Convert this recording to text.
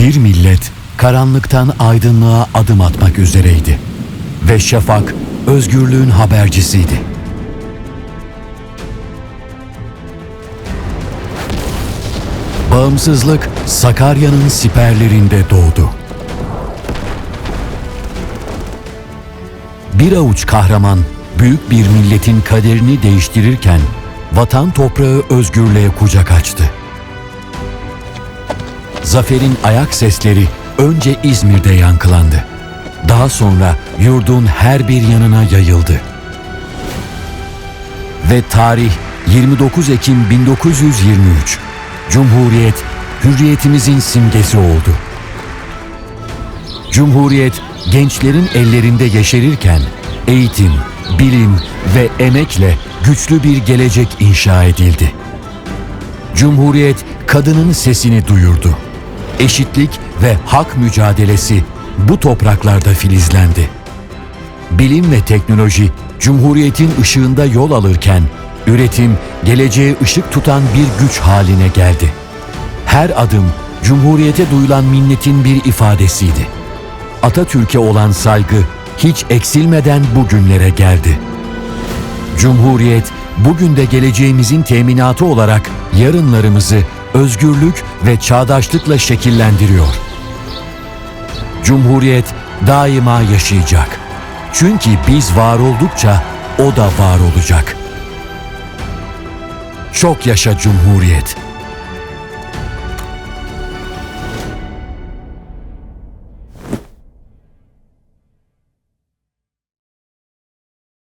Bir millet karanlıktan aydınlığa adım atmak üzereydi. Ve şafak özgürlüğün habercisiydi. Bağımsızlık Sakarya'nın siperlerinde doğdu. Bir avuç kahraman büyük bir milletin kaderini değiştirirken vatan toprağı özgürlüğe kucak açtı. Zaferin ayak sesleri önce İzmir'de yankılandı. Daha sonra yurdun her bir yanına yayıldı. Ve tarih 29 Ekim 1923. Cumhuriyet hürriyetimizin simgesi oldu. Cumhuriyet gençlerin ellerinde yeşerirken eğitim, bilim ve emekle güçlü bir gelecek inşa edildi. Cumhuriyet kadının sesini duyurdu. Eşitlik ve hak mücadelesi bu topraklarda filizlendi. Bilim ve teknoloji Cumhuriyet'in ışığında yol alırken üretim geleceğe ışık tutan bir güç haline geldi. Her adım Cumhuriyete duyulan minnetin bir ifadesiydi. Atatürk'e olan saygı hiç eksilmeden bugünlere geldi. Cumhuriyet bugün de geleceğimizin teminatı olarak yarınlarımızı özgürlük ve çağdaşlıkla şekillendiriyor. Cumhuriyet daima yaşayacak. Çünkü biz var oldukça o da var olacak. Çok yaşa Cumhuriyet.